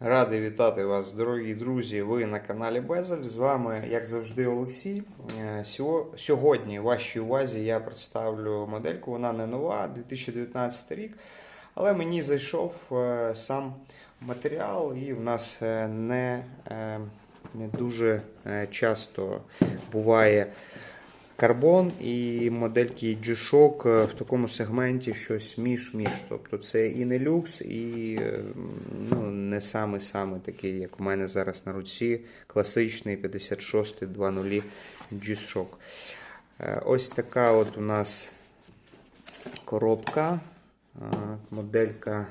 Радий вітати вас, дорогі друзі. Ви на каналі Безель. З вами, як завжди, Олексій. Е, сього- Сьогодні, вашій увазі, я представлю модельку. Вона не нова, 2019 рік. Але мені зайшов е, сам матеріал, і в нас е, не, не дуже часто буває карбон і модельки G-Shock е, в такому сегменті щось між-між. Тобто це і не люкс, і е, ну, не саме-саме такий, як у мене зараз на руці, класичний 56 2.0 G-Shock. Е, Ось така от у нас коробка, моделька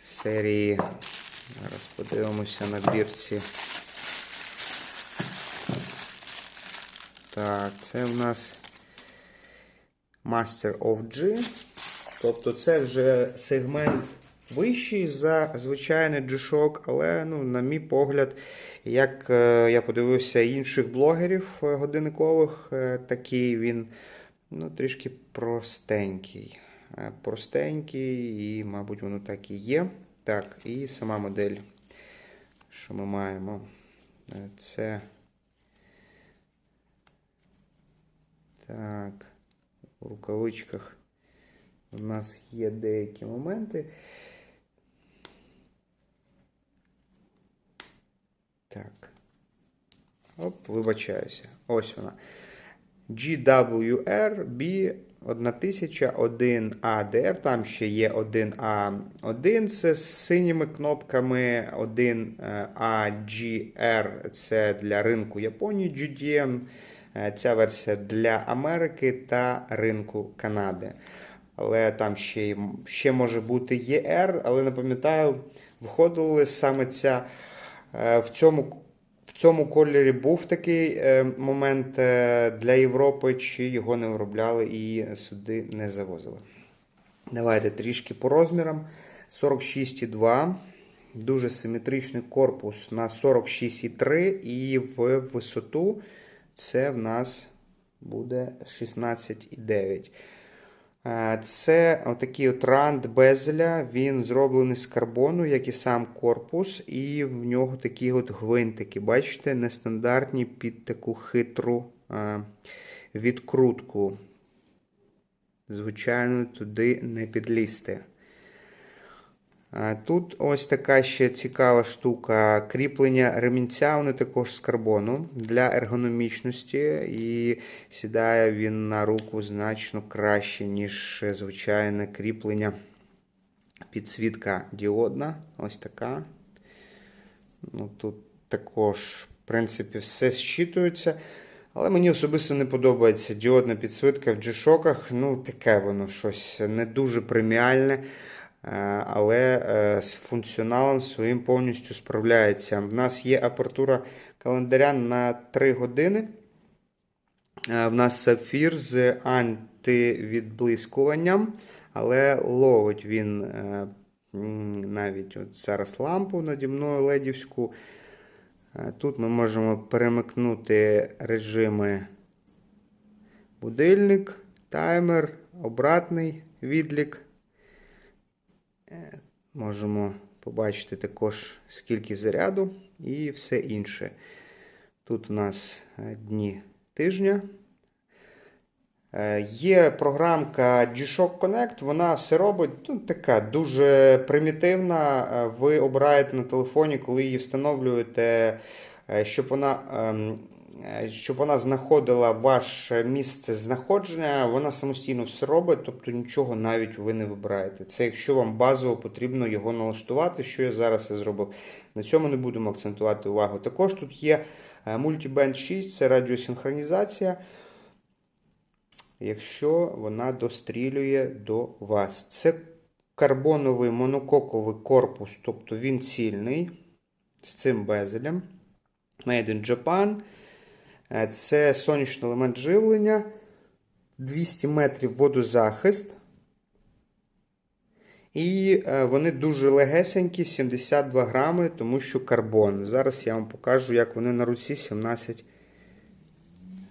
серії. Зараз подивимося на бірці. Так, це в нас Master of G. Тобто це вже сегмент вищий за звичайний G-Shock, але, ну, на мій погляд, як е, я подивився інших блогерів е, годинникових, е, такий він ну, трішки простенький. Простенький, і, мабуть, воно так і є. Так, і сама модель, що ми маємо, це. Так, у рукавичках у нас є деякі моменти. Так. Оп, вибачаюся. Ось вона. GWR B 1001 ADR. Там ще є 1A1. Це з синіми кнопками 1AGR. Це для ринку Японії GDM. Е, Ця версія для Америки та ринку Канади. Але там ще, ще може бути ЄР, але не пам'ятаю, виходили саме ця е, в цьому. В цьому кольорі був такий е, момент для Європи, чи його не виробляли і сюди не завозили. Давайте трішки по розмірам. 46,2. Дуже симетричний корпус на 46,3 і в висоту це в нас буде 16,9. Е, Це отакий от ранд безеля. Він зроблений з карбону, як і сам корпус, і в нього такі от гвинтики. Бачите, нестандартні під таку хитру е, відкрутку. Звичайно, туди не підлізти. Тут ось така ще цікава штука. Кріплення ремінця, вони також з карбону для ергономічності, і сідає він на руку значно краще, ніж звичайне кріплення. Підсвітка діодна. Ось така. Ну, Тут також, в принципі, все зчитується. Але мені особисто не подобається діодна підсвітка в G-Shockах. Ну, таке воно щось не дуже преміальне. Е, але е, з функціоналом своїм повністю справляється. В нас є апертура календаря на 3 години. Е, В нас сапфір з антивідблискуванням, але ловить він навіть от зараз лампу наді мною ледівську. Тут ми можемо перемикнути режими будильник, таймер, обратний відлік. Можемо побачити також скільки заряду і все інше. Тут у нас е, дні тижня. Е, Є програмка G-Shock Connect, вона все робить ну, така дуже примітивна. Е, Ви обираєте на телефоні, коли її встановлюєте, щоб вона, ем, щоб вона знаходила ваше місце знаходження, вона самостійно все робить, тобто нічого навіть ви не вибираєте. Це якщо вам базово потрібно його налаштувати, що я зараз і зробив. На цьому не будемо акцентувати увагу. Також тут є е, Multiband 6, це радіосинхронізація якщо вона дострілює до вас. Це карбоновий монококовий корпус, тобто він цільний з цим безелем. Made in Japan. Е, Це сонячний елемент живлення. 200 метрів водозахист. І е, вони дуже легесенькі, 72 грами, тому що карбон. Зараз я вам покажу, як вони на руці 17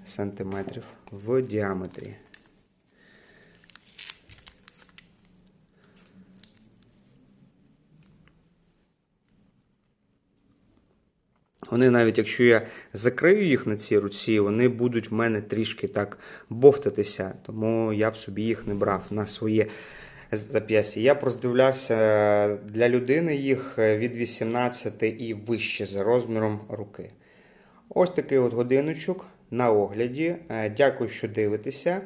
сантиметрів в діаметрі. Вони навіть якщо я закрию їх на цій руці, вони будуть в мене трішки так бовтатися, тому я б собі їх не брав на своє зап'ястя. Я роздивлявся для людини їх від 18 і вище за розміром руки. Ось такий от годиночок на огляді. Е, Дякую, що дивитеся.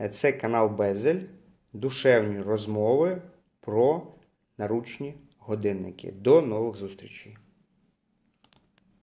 Е, Це канал Безель. Душевні розмови про наручні годинники. До нових зустрічей!